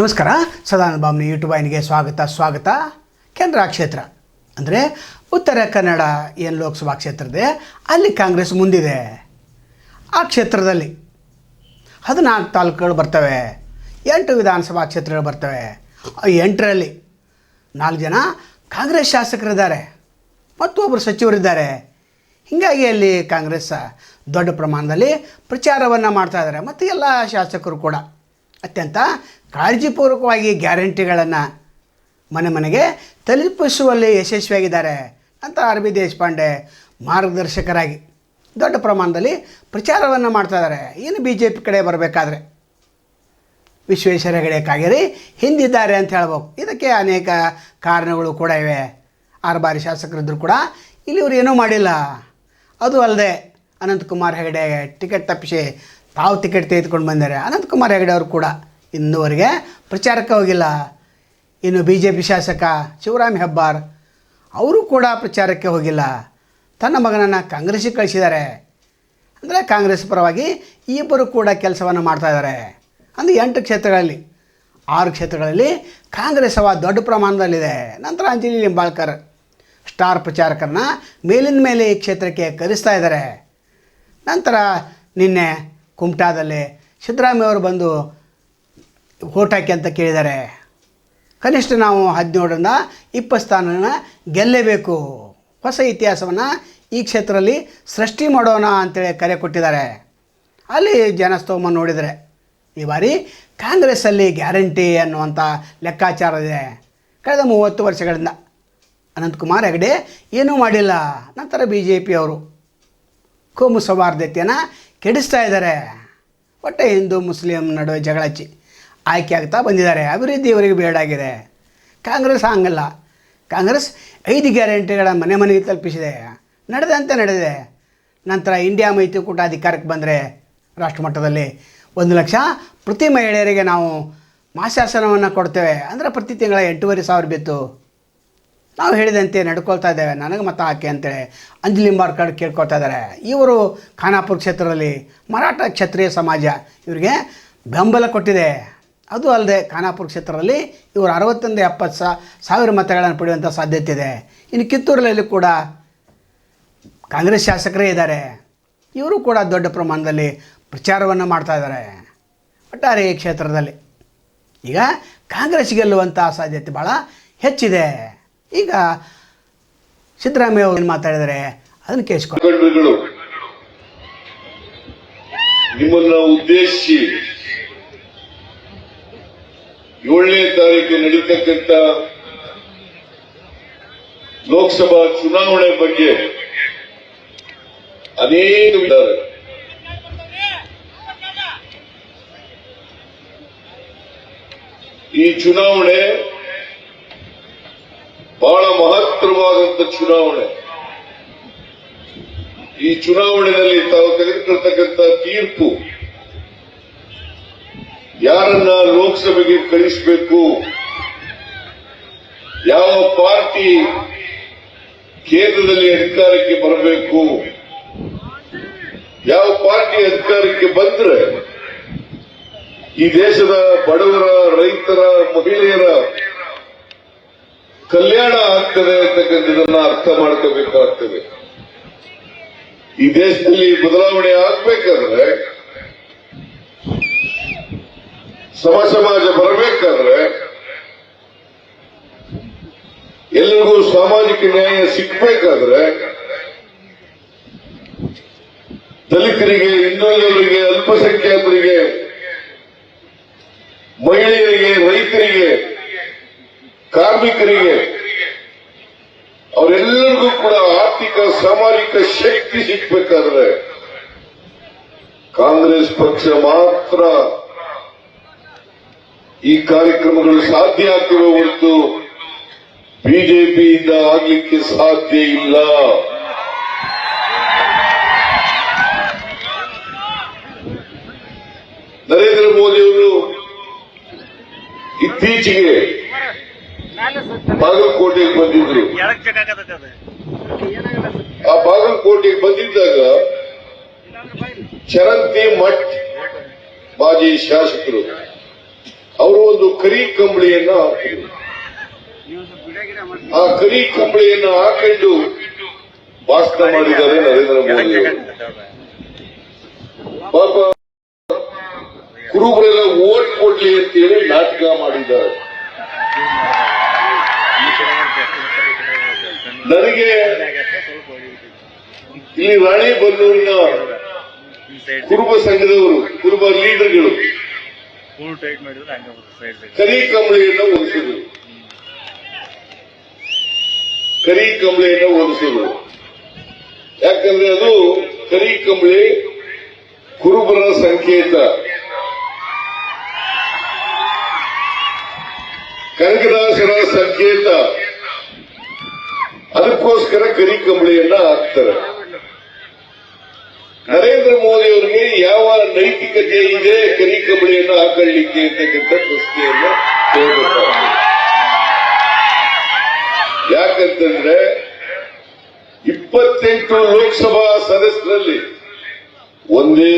ನಮಸ್ಕಾರ. ಸದಾನಂದ ಯೂಟ್ಯೂಬ್ ವಾಹಿನಿಗೆ ಸ್ವಾಗತ ಸ್ವಾಗತ. ಕೇಂದ್ರ ಕ್ಷೇತ್ರ ಅಂದರೆ ಉತ್ತರ ಕನ್ನಡ ಏನು ಲೋಕಸಭಾ ಕ್ಷೇತ್ರ ಇದೆ ಅಲ್ಲಿ ಕಾಂಗ್ರೆಸ್ ಮುಂದಿದೆ. ಆ ಕ್ಷೇತ್ರದಲ್ಲಿ ಹದಿನಾಲ್ಕು ತಾಲೂಕುಗಳು ಬರ್ತವೆ, ಎಂಟು ವಿಧಾನಸಭಾ ಕ್ಷೇತ್ರಗಳು ಬರ್ತವೆ. ಆ ಎಂಟರಲ್ಲಿ ನಾಲ್ಕು ಜನ ಕಾಂಗ್ರೆಸ್ ಶಾಸಕರಿದ್ದಾರೆ ಮತ್ತು ಒಬ್ಬರು ಸಚಿವರಿದ್ದಾರೆ. ಹೀಗಾಗಿ ಅಲ್ಲಿ ಕಾಂಗ್ರೆಸ್ ದೊಡ್ಡ ಪ್ರಮಾಣದಲ್ಲಿ ಪ್ರಚಾರವನ್ನು ಮಾಡ್ತಾಯಿದ್ದಾರೆ ಮತ್ತು ಎಲ್ಲ ಶಾಸಕರು ಕೂಡ. ಅತ್ಯಂತ ಕಾಳಜಿಪೂರ್ವಕವಾಗಿ ಗ್ಯಾರಂಟಿಗಳನ್ನು ಮನೆ ಮನೆಗೆ ತಲುಪಿಸುವಲ್ಲಿ ಯಶಸ್ವಿಯಾಗಿದ್ದಾರೆ ಅಂತ ಆರ್ ಬಿ ದೇಶಪಾಂಡೆ ಮಾರ್ಗದರ್ಶಕರಾಗಿ ದೊಡ್ಡ ಪ್ರಮಾಣದಲ್ಲಿ ಪ್ರಚಾರವನ್ನು ಮಾಡ್ತಾ ಇದ್ದಾರೆ. ಇನ್ನು ಬಿ ಜೆ ಪಿ ಕಡೆ ಬರಬೇಕಾದ್ರೆ ವಿಶ್ವೇಶ್ವರ ಹೆಗಡೆ ಕಾಗೇರಿ ಹಿಂದಿದ್ದಾರೆ ಅಂತ ಹೇಳ್ಬೇಕು ಇದಕ್ಕೆ ಅನೇಕ ಕಾರಣಗಳು ಕೂಡ ಇವೆ. ಆರು ಬಾರಿ ಶಾಸಕರಿದ್ದರೂ ಕೂಡ ಇಲ್ಲಿ ಇವರು ಏನೂ ಮಾಡಿಲ್ಲ. ಅದು ಅಲ್ಲದೆ ಅನಂತಕುಮಾರ್ ಹೆಗಡೆ ಟಿಕೆಟ್ ತಪ್ಪಿಸಿ ತಾವು ಟಿಕೆಟ್ ತೆಗೆದುಕೊಂಡು ಬಂದಿದ್ದಾರೆ ಅನಂತಕುಮಾರ್ ಹೆಗಡೆ ಅವರು ಕೂಡ ಇನ್ನುವರೆಗೆ ಪ್ರಚಾರಕ್ಕೆ ಹೋಗಿಲ್ಲ. ಇನ್ನು ಬಿ ಜೆ ಪಿ ಶಾಸಕ ಶಿವರಾಮ್ ಹೆಬ್ಬಾರ್ ಅವರು ಕೂಡ ಪ್ರಚಾರಕ್ಕೆ ಹೋಗಿಲ್ಲ. ತನ್ನ ಮಗನನ್ನು ಕಾಂಗ್ರೆಸ್ಸಿಗೆ ಕಳಿಸಿದ್ದಾರೆ. ಅಂದರೆ ಕಾಂಗ್ರೆಸ್ ಪರವಾಗಿ ಇಬ್ಬರು ಕೂಡ ಕೆಲಸವನ್ನು ಮಾಡ್ತಾ ಇದ್ದಾರೆ. ಅಂದರೆ ಎಂಟು ಕ್ಷೇತ್ರಗಳಲ್ಲಿ, ಆರು ಕ್ಷೇತ್ರಗಳಲ್ಲಿ ಕಾಂಗ್ರೆಸ್ ಅವ ದೊಡ್ಡ ಪ್ರಮಾಣದಲ್ಲಿದೆ. ನಂತರ ಅಂಜಲಿ ಲಿಂಬಾಳ್ಕರ್, ಸ್ಟಾರ್ ಪ್ರಚಾರಕರನ್ನ ಮೇಲಿನ ಮೇಲೆ ಈ ಕ್ಷೇತ್ರಕ್ಕೆ ಕರೆಸ್ತಾ ಇದ್ದಾರೆ. ನಂತರ ನಿನ್ನೆ ಕುಮಟಾದಲ್ಲಿ ಸಿದ್ದರಾಮಯ್ಯವರು ಬಂದು ಓಟ್ ಹಾಕಿ ಅಂತ ಕೇಳಿದ್ದಾರೆ. ಕನಿಷ್ಠ ನಾವು ಹದಿನೇಳರಿಂದ ಇಪ್ಪತ್ತು ಸ್ಥಾನನ ಗೆಲ್ಲೇಬೇಕು. ಹೊಸ ಇತಿಹಾಸವನ್ನು ಈ ಕ್ಷೇತ್ರದಲ್ಲಿ ಸೃಷ್ಟಿ ಮಾಡೋಣ ಅಂತೇಳಿ ಕರೆ ಕೊಟ್ಟಿದ್ದಾರೆ. ಅಲ್ಲಿ ಜನಸ್ತೋಮ ನೋಡಿದರೆ ಈ ಬಾರಿ ಕಾಂಗ್ರೆಸ್ಸಲ್ಲಿ ಗ್ಯಾರಂಟಿ ಅನ್ನುವಂಥ ಲೆಕ್ಕಾಚಾರ ಇದೆ. ಕಳೆದ ಮೂವತ್ತು ವರ್ಷಗಳಿಂದ ಅನಂತಕುಮಾರ್ ಹೆಗಡೆ ಏನೂ ಮಾಡಿಲ್ಲ. ನಂತರ ಬಿ ಜೆ ಪಿಯವರು ಕೋಮು ಸೌಹಾರ್ದತೆಯನ್ನು ಕೆಡಿಸ್ತಾ ಇದ್ದಾರೆ. ಒಟ್ಟೆ ಹಿಂದೂ, ಮುಸ್ಲಿಂ ನಡುವೆ ಜಗಳಚ್ಚಿ ಆಯ್ಕೆ ಆಗ್ತಾ ಬಂದಿದ್ದಾರೆ. ಅಭಿವೃದ್ಧಿ ಇವರಿಗೆ ಬೇಡಾಗಿದೆ ಕಾಂಗ್ರೆಸ್ ಹಂಗಲ್ಲ. ಕಾಂಗ್ರೆಸ್ ಐದು ಗ್ಯಾರಂಟಿಗಳ ಮನೆ ಮನೆಗೆ ತಲುಪಿಸಿದೆ. ನಡೆದಂತೆ ನಡೆದಿದೆ. ನಂತರ ಇಂಡಿಯಾ ಮೈತ್ರಿಕೂಟ ಅಧಿಕಾರಕ್ಕೆ ಬಂದರೆ ರಾಷ್ಟ್ರಮಟ್ಟದಲ್ಲಿ ಒಂದು ಲಕ್ಷ ಪ್ರತಿ ಮಹಿಳೆಯರಿಗೆ ನಾವು ಮಾಸಾಸನವನ್ನು ಕೊಡ್ತೇವೆ. ಅಂದರೆ ಪ್ರತಿ ತಿಂಗಳ ಎಂಟೂವರೆ ಸಾವಿರ ಬಿತ್ತು. ನಾವು ಹೇಳಿದಂತೆ ನಡ್ಕೊಳ್ತಾ ಇದ್ದೇವೆ. ನನಗೆ ಮತ ಹಾಕಿ ಅಂತೇಳಿ ಅಂಜಲಿ ಮಾರ್ಕಡ್ ಕೇಳ್ಕೊಳ್ತಾ ಇದ್ದಾರೆ. ಇವರು ಖಾನಾಪುರ ಕ್ಷೇತ್ರದಲ್ಲಿ ಮರಾಠ ಕ್ಷತ್ರಿಯ ಸಮಾಜ ಇವರಿಗೆ ಬೆಂಬಲ ಕೊಟ್ಟಿದೆ. ಅದು ಅಲ್ಲದೆ ಖಾನಾಪುರ ಕ್ಷೇತ್ರದಲ್ಲಿ ಇವರು ಅರವತ್ತೊಂದು ಎಪ್ಪತ್ತು ಸಾವಿರ ಮತಗಳನ್ನು ಪಡೆಯುವಂಥ ಸಾಧ್ಯತೆ ಇದೆ. ಇನ್ನು ಕಿತ್ತೂರಲ್ಲಿ ಕೂಡ ಕಾಂಗ್ರೆಸ್ ಶಾಸಕರೇ ಇದ್ದಾರೆ. ಇವರು ಕೂಡ ದೊಡ್ಡ ಪ್ರಮಾಣದಲ್ಲಿ ಪ್ರಚಾರವನ್ನು ಮಾಡ್ತಾ ಇದ್ದಾರೆ. ಒಟ್ಟಾರೆ ಈ ಕ್ಷೇತ್ರದಲ್ಲಿ. ಈಗ ಕಾಂಗ್ರೆಸ್ ಗೆಲ್ಲುವಂಥ ಸಾಧ್ಯತೆ ಭಾಳ ಹೆಚ್ಚಿದೆ. ಈಗ ಸಿದ್ದರಾಮಯ್ಯ ಅವರು ಏನು ಮಾತಾಡಿದರೆ? ಅದನ್ನು ಕೇಳಿಸ್ಕೊಂಡು ನಿಮ್ಮನ್ನ ಉದ್ದೇಶಿಸಿ ಏಳನೇ ತಾರೀಕು ನಡೀತಕ್ಕಂಥ ಲೋಕಸಭಾ ಚುನಾವಣೆ ಬಗ್ಗೆ ಅನೇಕ ಇದ್ದಾರೆ ಈ ಚುನಾವಣೆ ಬಹಳ ಮಹತ್ತರವಾದಂತ ಚುನಾವಣೆ. ಈ ಚುನಾವಣೆಯಲ್ಲಿ ತಾವು ತೆಗೆದುಕೊಳ್ತಕ್ಕಂಥ ತೀರ್ಪು ಯಾರನ್ನ ಲೋಕಸಭೆಗೆ ಕಳಿಸಬೇಕು? ಯಾವ ಪಾರ್ಟಿ ಕೇಂದ್ರದಲ್ಲಿ ಅಧಿಕಾರಕ್ಕೆ ಬರಬೇಕು? ಯಾವ ಪಾರ್ಟಿ ಅಧಿಕಾರಕ್ಕೆ ಬಂದ್ರೆ ಈ ದೇಶದ ಬಡವರ, ರೈತರ, ಮಹಿಳೆಯರ ಕಲ್ಯಾಣ ಆಗ್ತದೆ ಅಂತಕ್ಕಂಥದನ್ನ ಅರ್ಥ ಮಾಡ್ಕೋಬೇಕಾಗ್ತದೆ. ಈ ದೇಶದಲ್ಲಿ ಬದಲಾವಣೆ ಆಗ್ಬೇಕಾದ್ರೆ, ಸಮ ಸಮಾಜ ಬರಬೇಕಾದ್ರೆ ಎಲ್ಲರಿಗೂ ಸಾಮಾಜಿಕ ನ್ಯಾಯ ಸಿಗ್ಬೇಕಾದ್ರೆ, ದಲಿತರಿಗೆ ಹಿಂದುಳಿದವರಿಗೆ ಅಲ್ಪಸಂಖ್ಯಾತರಿಗೆ, ಮಹಿಳೆಯರಿಗೆ, ರೈತರಿಗೆ ಕಾರ್ಮಿಕರಿಗೆ, ಅವರೆಲ್ಲರಿಗೂ ಕೂಡ ಆರ್ಥಿಕ, ಸಾಮಾಜಿಕ ಶಕ್ತಿ ಸಿಗ್ಬೇಕಾದ್ರೆ ಕಾಂಗ್ರೆಸ್ ಪಕ್ಷ ಮಾತ್ರ ಈ ಕಾರ್ಯಕ್ರಮಗಳು ಸಾಧ್ಯ ಆಗ್ತಿರುವ ಹೊರತು ಬಿಜೆಪಿಯಿಂದ ಆಗ್ಲಿಕ್ಕೆ ಸಾಧ್ಯ ಇಲ್ಲ. ನರೇಂದ್ರ ಮೋದಿಯವರು ಇತ್ತೀಚೆಗೆ ಬಾಗಲಕೋಟೆಗೆ ಬಂದಿದ್ರು. ಆ ಬಾಗಲಕೋಟೆಗೆ ಬಂದಿದ್ದಾಗ ಚರಂತಿ ಮಠ್ ಮಾಜಿ ಶಾಸಕರು ಅವರು ಒಂದು ಕರಿ ಕಂಬಳಿಯನ್ನ ಹಾಕಿದ್ರು. ಆ ಕರಿ ಕಂಬಳಿಯನ್ನ ಹಾಕೊಂಡು ಭಾಷಣ ಮಾಡಿದ್ದಾರೆ ನರೇಂದ್ರ ಮೋದಿ ಪಾಪ ಕುರುಬರೆಲ್ಲ ಓಟ್ ಕೊಡ್ಲಿ ಅಂತೇಳಿ ನಾಟಕ ಮಾಡಿದ್ದಾರೆ. ನನಗೆ ಇಲ್ಲಿ ಬಲ್ಲೂರಿನ ಕುರುಬ ಸಂಘದವರು ಕುರುಬ ಲೀಡರ್ಗಳು ಕರಿ ಕಂಬಳಿಯನ್ನ ಓದಿಸಿದ್ರು ಕರಿ ಕಂಬಳಿಯನ್ನ ಓದಿಸಿದ್ರು ಯಾಕಂದ್ರೆ ಅದು ಕರಿ ಕಂಬಳಿ ಕುರುಬರ ಸಂಕೇತ. ಕನಕದಾಸರ ಸಂಕೇತ. ಅದಕ್ಕೋಸ್ಕರ ಕರಿ ಕಂಬಳಿಯನ್ನ ಹಾಕ್ತಾರೆ. ನರೇಂದ್ರ ಮೋದಿ ಅವರಿಗೆ ಯಾವ ನೈತಿಕತೆ ಇದೆ ಕರಿ ಕಂಬಳಿಯನ್ನು ಹಾಕೊಳ್ಳಿಕ್ಕೆ ಅಂತಕ್ಕಂಥ ಪ್ರಶ್ನೆಯನ್ನು ಕೇಳಬೇಕಾಗಿದೆ ಯಾಕಂತಂದ್ರೆ ಇಪ್ಪತ್ತೆಂಟು ಲೋಕಸಭಾ ಸದಸ್ಯರಲ್ಲಿ ಒಂದೇ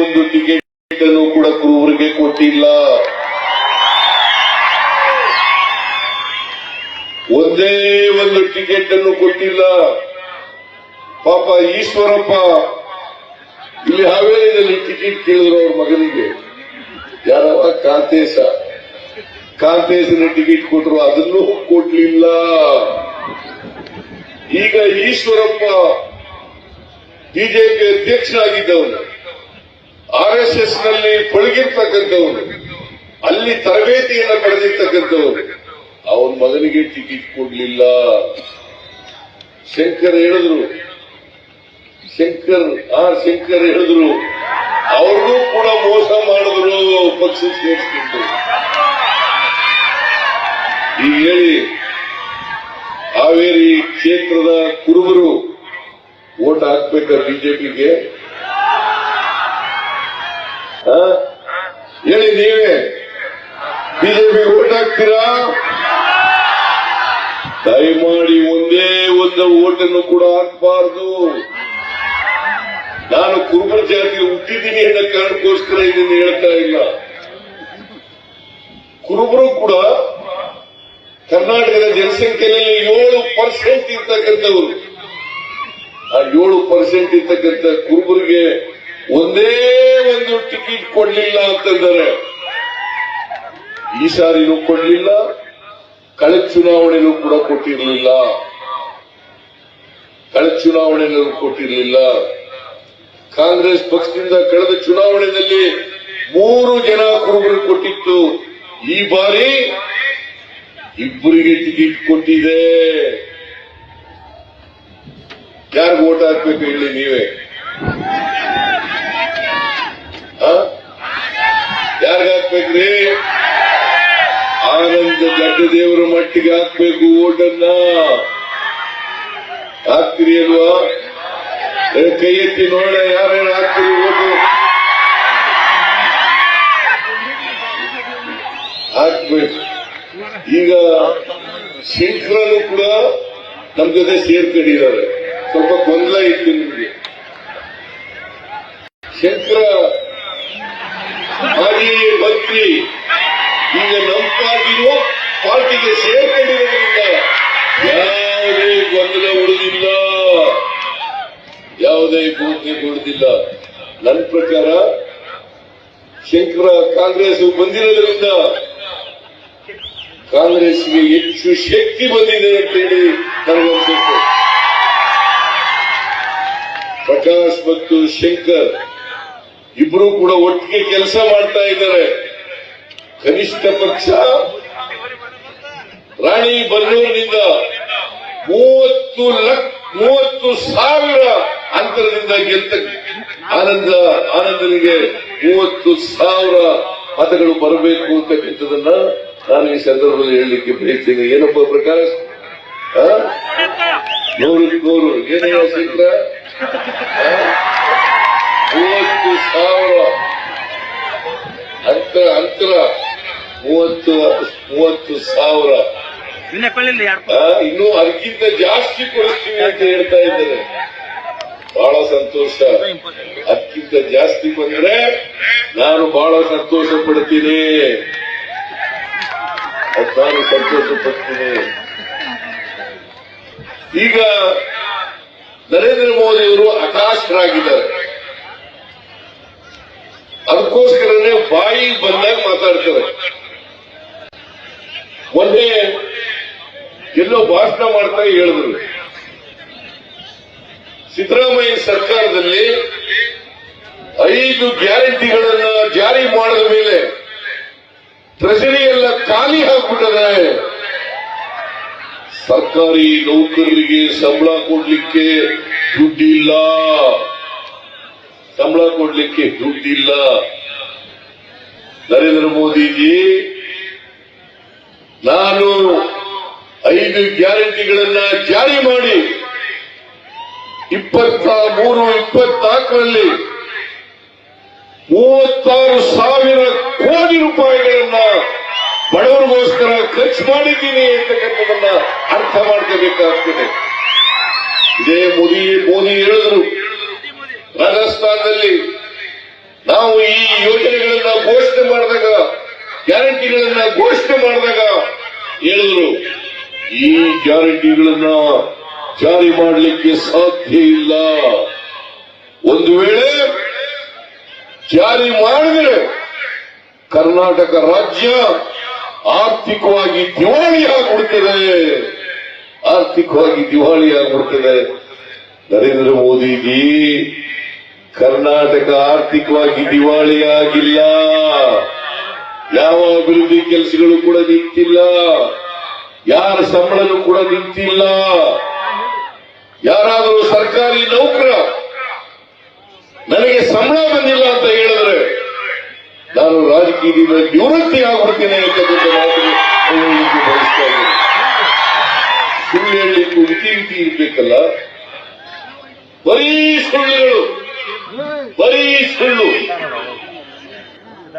ಒಂದು ಟಿಕೆಟ್ ಅನ್ನು ಕೂಡ ಕುರುವರಿಗೆ ಕೊಟ್ಟಿಲ್ಲ. ಒಂದೇ ಒಂದು ಟಿಕೆಟ್ ಅನ್ನು ಕೊಟ್ಟಿಲ್ಲ. ಪಾಪ ಈಶ್ವರಪ್ಪ, ಇಲ್ಲಿ ಹಾವೇರಿಯಲ್ಲಿ ಟಿಕೆಟ್ ಕೇಳಿದ್ರು ಅವ್ರ ಮಗನಿಗೆ. ಯಾರವ ಕಾಂತೇಶ. ಕಾಂತೇಶನ ಟಿಕೆಟ್ ಕೊಟ್ಟರು ಅದನ್ನು ಕೊಡ್ಲಿಲ್ಲ. ಈಗ ಈಶ್ವರಪ್ಪ ಬಿಜೆಪಿ ಅಧ್ಯಕ್ಷನಾಗಿದ್ದವನು. ಆರ್ ಎಸ್ ಎಸ್ನಲ್ಲಿ ಪಳಗಿರ್ತಕ್ಕಂಥವನು. ಅಲ್ಲಿ ತರಬೇತಿಯನ್ನು ಪಡೆದಿರ್ತಕ್ಕಂಥವನು. ಅವನ ಮಗನಿಗೆ ಟಿಕೆಟ್ ಕೊಡ್ಲಿಲ್ಲ. ಶಂಕರ್ ಹೇಳಿದ್ರು. ಶಂಕರ್, ಆ ಶಂಕರ್ ಹೇಳಿದ್ರು, ಅವ್ರಿಗೂ ಕೂಡ ಮೋಸ ಮಾಡಿದ್ರು ಪಕ್ಷ ಸೇರಿಸ್ಕೊಂಡು. ಈಗ ಹೇಳಿ, ಹಾವೇರಿ ಕ್ಷೇತ್ರದ ಕುರುಬರು ಓಟ್ ಹಾಕ್ಬೇಕ ಬಿಜೆಪಿಗೆ? ಹೇಳಿ ನೀವೇ. ಬಿಜೆಪಿ ಓಟ್ ಹಾಕ್ತೀರಾ? ದಯಮಾಡಿ ಒಂದೇ ಒಂದು ಓಟನ್ನು ಕೂಡ ಹಾಕಬಾರದು. ನಾನು ಕುರುಬರ ಜಾತಿ ಹುಟ್ಟಿದ್ದೀನಿ ಅನ್ನೋ ಕಾರಣಕ್ಕೋಸ್ಕರ ಇದನ್ನು ಹೇಳ್ತಾ ಇಲ್ಲ. ಕುರುಬರು ಕೂಡ ಕರ್ನಾಟಕದ ಜನಸಂಖ್ಯೆಯಲ್ಲಿ ಏಳು ಪರ್ಸೆಂಟ್ ಇರ್ತಕ್ಕಂಥವ್ರು. ಆ ಏಳು ಪರ್ಸೆಂಟ್ ಇರ್ತಕ್ಕಂಥ ಕುರುಬರಿಗೆ ಒಂದೇ ಒಂದು ಟಿಕೆಟ್ ಕೊಡ್ಲಿಲ್ಲ ಅಂತಂದರೆ ಈ ಸಾರಿನೂ ಕೊಡ್ಲಿಲ್ಲ. ಕಳೆದ ಚುನಾವಣೆಗೂ ಕೂಡ ಕೊಟ್ಟಿರಲಿಲ್ಲ. ಕಳೆ ಚುನಾವಣೆಯಲ್ಲೂ ಕೊಟ್ಟಿರಲಿಲ್ಲ. ಕಾಂಗ್ರೆಸ್ ಪಕ್ಷದಿಂದ ಕಳೆದ ಚುನಾವಣೆಯಲ್ಲಿ ಮೂರು ಜನ ಕುರುಬರು ಕೊಟ್ಟಿತ್ತು. ಈ ಬಾರಿ ಇಬ್ಬರಿಗೆ ಟಿಕೆಟ್ ಕೊಟ್ಟಿದೆ. ಯಾರು ಓಟ್ ಹಾಕ್ಬೇಕು ಹೇಳಿ ನೀವೇ? ಯಾರಿಗ ಹಾಕ್ಬೇಕ್ರಿ? ಆನಂದ ದೊಡ್ಡ ದೇವರ ಮಟ್ಟಿಗೆ ಹಾಕ್ಬೇಕು ಓಟನ್ನ. ಹಾಕ್ತೀರಿ ಅಲ್ವಾ? ಕೈ ಎತ್ತಿ ನೋಡ ಯಾರ್ಯಾರು ಹಾಕ್ತೀರಿ ಓಟು? ಹಾಕ್ಬೇಕು. ಈಗ ಶಂಕರನು ಕೂಡ ನಮ್ ಜೊತೆ ಸೇರ್ಕೊಂಡಿದ್ದಾರೆ. ಸ್ವಲ್ಪ ಗೊಂದಲ ಇತ್ತು ನಿಮಗೆ. ಶಂಕರ ಮಾಜಿ ಮಂತ್ರಿ ಈಗ ಪಾರ್ಟಿಗೂ ಪಾರ್ಟಿಗೆ ಸೇರ್ಕೊಂಡಿರೋದ್ರಿಂದ ಯಾವುದೇ ಗೊಂದಲ ಉಳಿದಿಲ್ಲ. ಯಾವುದೇ ಗೋಧಿ ಉಳಿದಿಲ್ಲ. ನನ್ನ ಪ್ರಕಾರ ಶಂಕರ ಕಾಂಗ್ರೆಸ್ ಬಂದಿರೋದ್ರಿಂದ ಕಾಂಗ್ರೆಸ್ಗೆ ಹೆಚ್ಚು ಶಕ್ತಿ ಬಂದಿದೆ ಅಂತೇಳಿ ನನಗನ್ಸುತ್ತೆ ಪ್ರಕಾಶ್ ಮತ್ತು ಶಂಕರ್ ಇಬ್ರು ಕೂಡ ಒಟ್ಟಿಗೆ ಕೆಲಸ ಮಾಡ್ತಾ ಇದ್ದಾರೆ. ಕನಿಷ್ಠ ಪಕ್ಷ ರಾಣಿ ಬಲ್ಲೂರಿನಿಂದ ಮೂವತ್ತು ಲಕ್ಷ ಮೂವತ್ತು ಸಾವಿರ ಅಂತರದಿಂದ ಗೆದ್ದ ಆನಂದ, ಆನಂದನಿಗೆ ಮೂವತ್ತು ಸಾವಿರ ಮತಗಳು ಬರಬೇಕು ಅಂತಕ್ಕಂಥದನ್ನ ನಾನು ಈ ಸಂದರ್ಭದಲ್ಲಿ ಹೇಳಲಿಕ್ಕೆ ಬಯಸ್ತೇನೆ. ಏನಪ್ಪ ಪ್ರಕಾಶ್? ನೂರಕ್ಕೆ ನೂರು ಏನಯ್ಯ ಸಿಕ್ಕ? ಮೂವತ್ತು ಸಾವಿರ ಅಂತರ ಅಂತರ. ಮೂವತ್ತು ಮೂವತ್ತು ಸಾವಿರ. ಇನ್ನು ಅದಕ್ಕಿಂತ ಜಾಸ್ತಿ ಕೊಡ್ತೀವಿ ಅಂತ ಹೇಳ್ತಾ ಇದ್ದಾರೆ. ಬಹಳ ಸಂತೋಷ. ಅದಕ್ಕಿಂತ ಜಾಸ್ತಿ ಬಂದ್ರೆ ನಾನು ಬಹಳ ಸಂತೋಷ ಪಡ್ತೀನಿ. ನಾನು ಸಂತೋಷ ಪಡ್ತೀನಿ. ಈಗ ನರೇಂದ್ರ ಮೋದಿ ಅವರು ಹತಾಶರಾಗಿದ್ದಾರೆ. ಅದಕ್ಕೋಸ್ಕರನೇ ಬಾಯಿ ಬಂದಾಗ ಮಾತಾಡ್ತಾರೆ. ಮೊನ್ನೆ ಎಲ್ಲೋ ಭಾಷಣ ಮಾಡ್ತಾ ಹೇಳಿದ್ರು. ಸಿದ್ದರಾಮಯ್ಯ ಸರ್ಕಾರದಲ್ಲಿ ಐದು ಗ್ಯಾರಂಟಿಗಳನ್ನ ಜಾರಿ ಮಾಡಿದ ಮೇಲೆ ಟ್ರೆಜರಿ ಎಲ್ಲ ಖಾಲಿ ಹಾಕ್ಬಿಟ್ಟದೆ ಸರ್ಕಾರಿ ನೌಕರರಿಗೆ ಸಂಬಳ ಕೊಡ್ಲಿಕ್ಕೆ ದುಡ್ಡಿಲ್ಲ. ಸಂಬಳ ಕೊಡ್ಲಿಕ್ಕೆ ದುಡ್ಡಿಲ್ಲ. ನರೇಂದ್ರ ಮೋದಿಜಿ ನಾನು ಐದು ಗ್ಯಾರಂಟಿಗಳನ್ನ ಜಾರಿ ಮಾಡಿ ಇಪ್ಪತ್ತ ಮೂರು ಇಪ್ಪತ್ನಾಲ್ಕರಲ್ಲಿ ಮೂವತ್ತಾರು ಸಾವಿರ ಕೋಟಿ ರೂಪಾಯಿಗಳನ್ನ ಬಡವರಿಗೋಸ್ಕರ ಖರ್ಚು ಮಾಡಿದ್ದೀನಿ ಅಂತಕ್ಕಂಥದನ್ನ ಅರ್ಥ ಮಾಡ್ಕೋಬೇಕಾಗ್ತದೆ. ಇದೇ ಮೋದಿ ಮೋದಿ ಹೇಳಿದ್ರು, ರಾಜಸ್ಥಾನದಲ್ಲಿ ನಾವು ಈ ಯೋಜನೆಗಳನ್ನ ಘೋಷಣೆ ಮಾಡಿದಾಗ ಗ್ಯಾರಂಟಿಗಳನ್ನ ಘೋಷಣೆ ಮಾಡಿದಾಗ ಹೇಳಿದ್ರು, ಈ ಗ್ಯಾರಂಟಿಗಳನ್ನ ಜಾರಿ ಮಾಡಲಿಕ್ಕೆ ಸಾಧ್ಯ ಇಲ್ಲ. ಒಂದು ವೇಳೆ ಜಾರಿ ಮಾಡಿದ್ರೆ ಕರ್ನಾಟಕ ರಾಜ್ಯ ಆರ್ಥಿಕವಾಗಿ ದಿವಾಳಿ ಆಗ್ಬಿಡ್ತದೆ ಆರ್ಥಿಕವಾಗಿ ದಿವಾಳಿ ಆಗ್ಬಿಡ್ತದೆ ನರೇಂದ್ರ ಮೋದಿಜಿ ಕರ್ನಾಟಕ ಆರ್ಥಿಕವಾಗಿ ದಿವಾಳಿ ಆಗಿಲ್ಲ ಯಾವ ಅಭಿವೃದ್ಧಿ ಕೆಲಸಗಳು ಕೂಡ ನಿಂತಿಲ್ಲ. ಯಾರ ಸಂಬಳನೂ ಕೂಡ ನಿಂತಿಲ್ಲ. ಯಾರಾದರೂ ಸರ್ಕಾರಿ ನೌಕರ, ನನಗೆ ಸಂಬಳ ಬಂದಿಲ್ಲ ಅಂತ ಹೇಳಿದ್ರೆ ನಾನು ರಾಜಕೀಯದಿಂದ ನಿವೃತ್ತಿ ಆಗ್ಬಿಡ್ತೇನೆ ಅಂತಕ್ಕಂಥ ಹೇಳಲಿಕ್ಕೆ ಬಯಸ್ತಾ ಇದ್ದೇನೆ. ಸುಳ್ಳು ಹೇಳಲಿಕ್ಕೂ ರೀತಿ ಇರ್ಬೇಕಲ್ಲ. ಬರೀ ಸುಳ್ಳುಗಳು, ಬರೀ ಸುಳ್ಳು.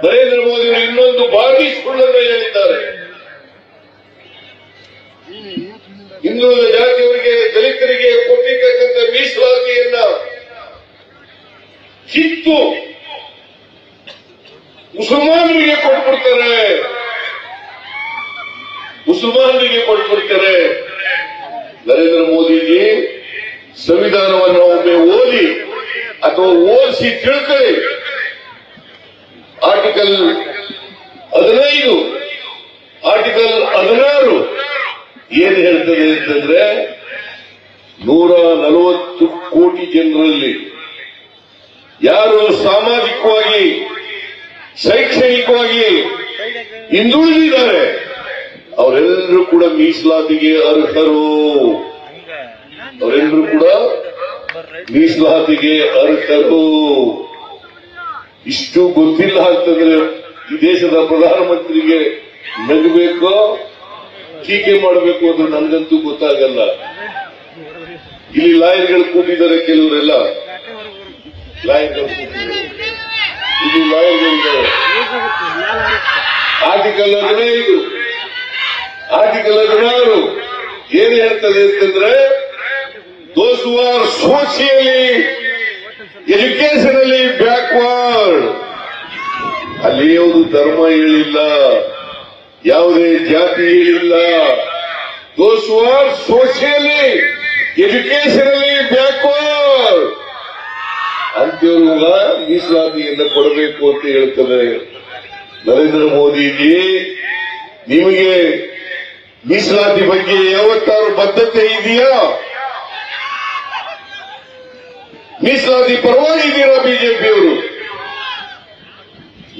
ನರೇಂದ್ರ ಮೋದಿ ಇನ್ನೊಂದು ಬಾರಿ ಸುಳ್ಳನ್ನು ಹೇಳಿದ್ದಾರೆ ಹಿಂದುಳಿದ ಜಾತಿಯವರಿಗೆ, ದಲಿತರಿಗೆ ಕೊಟ್ಟಿರ್ತಕ್ಕಂಥ ಮೀಸಲಾತಿಯನ್ನ ಕಿತ್ತು ಮುಸಲ್ಮಾನರಿಗೆ ಕೊಟ್ಬಿಡ್ತಾರೆ. ಮುಸಲ್ಮಾನರಿಗೆ ಕೊಟ್ಬಿಡ್ತಾರೆ. ನರೇಂದ್ರ ಮೋದಿಜಿ ಸಂವಿಧಾನವನ್ನು ಒಮ್ಮೆ ಓದಿ ಅಥವಾ ಓದಿಸಿ ತಿಳ್ಕೊಳ್ಳಿ. ಆರ್ಟಿಕಲ್ ಹದಿನೈದು. ಆರ್ಟಿಕಲ್ ಹದಿನಾರು. ಏನ್ ಹೇಳ್ತದೆ ಅಂತಂದ್ರೆ ನೂರ ನಲವತ್ತು ಕೋಟಿ ಜನರಲ್ಲಿ ಯಾರು ಸಾಮಾಜಿಕವಾಗಿ, ಶೈಕ್ಷಣಿಕವಾಗಿ ಹಿಂದುಳಿದಿದ್ದಾರೆ, ಅವರೆಲ್ಲರೂ ಕೂಡ ಮೀಸಲಾತಿಗೆ ಅರ್ಹರು. ಅವರೆಲ್ಲರೂ ಕೂಡ ಮೀಸಲಾತಿಗೆ ಅರ್ಹರು. ಇಷ್ಟು ಗೊತ್ತಿಲ್ಲ ಅಂತಂದ್ರೆ ಈ ದೇಶದ ಪ್ರಧಾನಮಂತ್ರಿಗೆ ನಗಬೇಕೋ, ಟೀಕೆ ಮಾಡಬೇಕು ಅಂತ ನನಗಂತೂ ಗೊತ್ತಾಗಲ್ಲ. ಇಲ್ಲಿ ಲಾಯರ್ಗಳು ಕೂತಿದ್ದಾರೆ ಕೆಲವರೆಲ್ಲ. ಲಾಯರ್ಗಳು ಇಲ್ಲಿ ಲಾಯರ್ಗಳಿದ್ದಾರೆ. ಆರ್ಟಿಕಲ್ ಹದಿನೈದು. ಆರ್ಟಿಕಲ್ ಹದಿನಾರು. ಏನ್ ಹೇಳ್ತದೆ ಅಂತಂದ್ರೆ those socially or socially educationally ಅಲ್ಲಿ ಧರ್ಮ ಹೇಳಿಲ್ಲ, ಯಾವುದೇ ಜಾತಿ ಹೇಳಿಲ್ಲ. Those or socially educationally backward ಅಂತೇಳುವ ಮೀಸಲಾತಿಯನ್ನು ಕೊಡಬೇಕು ಅಂತ ಹೇಳ್ತದೆ ನರೇಂದ್ರ ಮೋದಿಜಿ ನಿಮಗೆ ಮೀಸಲಾತಿ ಬಗ್ಗೆ ಯಾವತ್ತಾರು ಬದ್ಧತೆ ಇದೆಯಾ? ಮೀಸಲಾತಿ ಪರವಾಗಿದ್ದೀರಾ ಬಿಜೆಪಿಯವರು?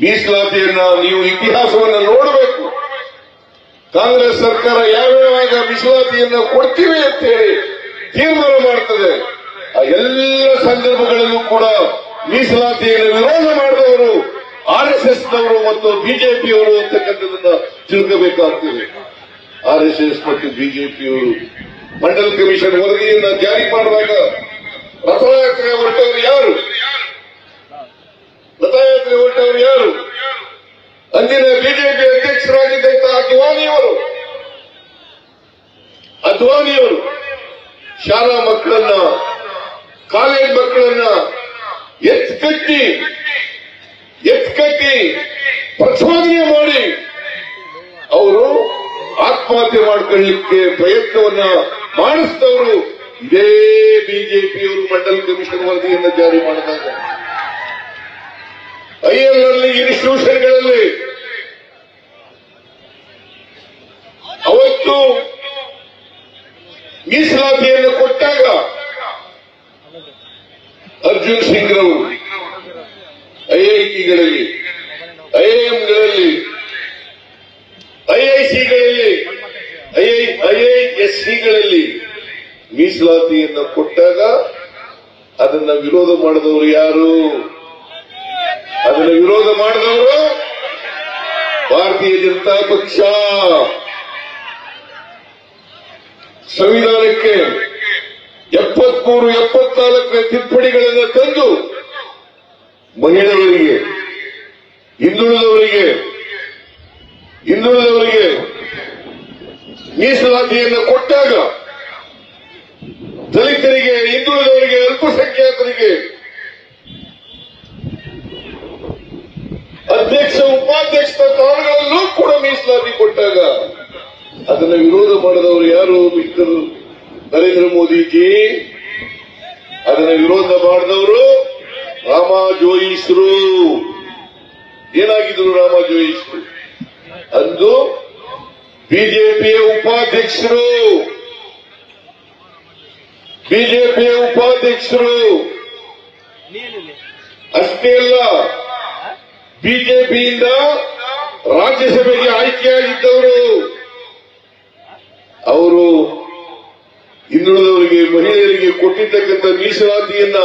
ಮೀಸಲಾತಿಯನ್ನ ನೀವು ಇತಿಹಾಸವನ್ನ ನೋಡಬೇಕು. ಕಾಂಗ್ರೆಸ್ ಸರ್ಕಾರ ಯಾವ್ಯಾವಾಗ ಮೀಸಲಾತಿಯನ್ನ ಕೊಡ್ತೀವಿ ಅಂತ ಹೇಳಿ ತೀರ್ಮಾನ ಮಾಡ್ತದೆ. ಆ ಎಲ್ಲ ಸಂದರ್ಭಗಳಲ್ಲೂ ಕೂಡ ಮೀಸಲಾತಿಯನ್ನು ವಿರೋಧ ಮಾಡಿದವರು ಆರ್ ಎಸ್ ಎಸ್ ನವರು ಮತ್ತು ಬಿಜೆಪಿಯವರು ಅಂತಕ್ಕಂಥದನ್ನ ತಿಳ್ಕೋಬೇಕಾಗ್ತದೆ. ಆರ್ ಎಸ್ ಎಸ್ ಮತ್ತು ಬಿಜೆಪಿಯವರು ಮಂಡಲ್ ಕಮಿಷನ್ ವರದಿಯನ್ನ ಜಾರಿ ಮಾಡುವಾಗ ರಥಯಾತ್ರೆ ಹೊರಟವರು ಯಾರು ರಥಯಾತ್ರೆ ಹೊರಟವರು ಯಾರು ಅಂದಿನ ಬಿಜೆಪಿ ಅಧ್ಯಕ್ಷರಾಗಿದ್ದಂತ ಅದ್ವಾನಿಯವರು ಅದ್ವಾನಿಯವರು ಶಾಲಾ ಮಕ್ಕಳನ್ನ, ಕಾಲೇಜ್ ಮಕ್ಕಳನ್ನ ಎತ್ಕಟ್ಟಿ ಎತ್ಕಟ್ಟಿ ಪ್ರಚೋದನೆ ಮಾಡಿ ಅವರು ಆತ್ಮಹತ್ಯೆ ಮಾಡ್ಕೊಳ್ಳಿಕ್ಕೆ ಪ್ರಯತ್ನವನ್ನ ಮಾಡಿಸಿದವರು ಇದೇ ಬಿಜೆಪಿಯವರು ಮಂಡಲ್ ಕಮಿಷನ್ ವರದಿಯನ್ನು ಜಾರಿ ಮಾಡಿದಾಗ. ಐಎಲ್ನಲ್ಲಿ ಇನ್ಸ್ಟಿಟ್ಯೂಷನ್ಗಳಲ್ಲಿ ಮೀಸಲಾತಿಯನ್ನು ಕೊಟ್ಟಾಗ ಅರ್ಜುನ್ ಸಿಂಗ್ ರವರು ಐಐಟಿಗಳಲ್ಲಿ, ಐಐಎಂಗಳಲ್ಲಿ, ಐಐಸಿಗಳಲ್ಲಿ ಐಐಎಸ್ಸಿಗಳಲ್ಲಿ ಮೀಸಲಾತಿಯನ್ನು ಕೊಟ್ಟಾಗ ಅದನ್ನ ವಿರೋಧ ಮಾಡಿದವರು ಯಾರು? ಅದನ್ನ ವಿರೋಧ ಮಾಡಿದವರು ಭಾರತೀಯ ಜನತಾ ಪಕ್ಷ. ಸಂವಿಧಾನಕ್ಕೆ ಎಪ್ಪತ್ಮೂರು, ಎಪ್ಪತ್ನಾಲ್ಕನೇ ತಿದ್ದುಪಡಿಗಳನ್ನು ತಂದು ಮಹಿಳೆಯರಿಗೆ, ಹಿಂದುಳಿದವರಿಗೆ ಹಿಂದುಳಿದವರಿಗೆ ಮೀಸಲಾತಿಯನ್ನು ಕೊಟ್ಟಾಗ ದಲಿತರಿಗೆ, ಹಿಂದುಳಿದವರಿಗೆ ಅಲ್ಪಸಂಖ್ಯಾತರಿಗೆ ಅಧ್ಯಕ್ಷ, ಉಪಾಧ್ಯಕ್ಷ ಸ್ಥಾನಗಳಲ್ಲೂ ಕೂಡ ಮೀಸಲಾತಿ ಕೊಟ್ಟಾಗ ಅದನ್ನು ವಿರೋಧ ಮಾಡಿದವರು ಯಾರು, ಮಿಸ್ಟರ್ ನರೇಂದ್ರ ಮೋದಿಜಿ? ಅದನ್ನು ವಿರೋಧ ಮಾಡಿದವರು ರಾಮ ಜೋಯಿಸರು ಏನಾಗಿದ್ರು ರಾಮ ಜೋಯಿಸರು ಅಂದು ಬಿಜೆಪಿಯ ಉಪಾಧ್ಯಕ್ಷರು. ಬಿಜೆಪಿಯ ಉಪಾಧ್ಯಕ್ಷರು. ಅಷ್ಟೇ ಅಲ್ಲ, ಬಿಜೆಪಿಯಿಂದ ರಾಜ್ಯಸಭೆಗೆ ಆಯ್ಕೆಯಾಗಿದ್ದವರು. ಅವರು ಹಿಂದುಳಿದವರಿಗೆ, ಮಹಿಳೆಯರಿಗೆ ಕೊಟ್ಟಿರ್ತಕ್ಕಂಥ ಮೀಸಲಾತಿಯನ್ನ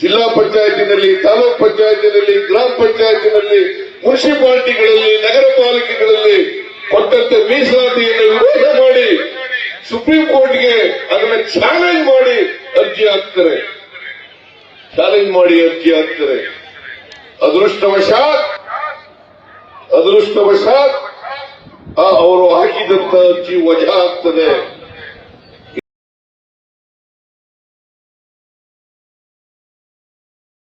ಜಿಲ್ಲಾ ಪಂಚಾಯತಿನಲ್ಲಿ, ತಾಲೂಕ್ ಪಂಚಾಯತಿನಲ್ಲಿ, ಗ್ರಾಮ ಪಂಚಾಯತಿನಲ್ಲಿ, ಮುನ್ಸಿಪಾಲಿಟಿಗಳಲ್ಲಿ, ನಗರ ಪಾಲಿಕೆಗಳಲ್ಲಿ ಕೊಟ್ಟಂತ ಮೀಸಲಾತಿಯನ್ನು ವಿರೋಧ ಮಾಡಿ ಸುಪ್ರೀಂ ಕೋರ್ಟ್ಗೆ ಅದನ್ನ ಚಾಲೆಂಜ್ ಮಾಡಿ ಅರ್ಜಿ ಹಾಕ್ತಾರೆ. ಚಾಲೆಂಜ್ ಮಾಡಿ ಅರ್ಜಿ ಹಾಕ್ತಾರೆ. ಅದೃಷ್ಟವಶಾತ್ ಅದೃಷ್ಟವಶಾತ್ ಅವರು ಹಾಕಿದಂತ ಜೀವ ವಜಾ ಆಗ್ತದೆ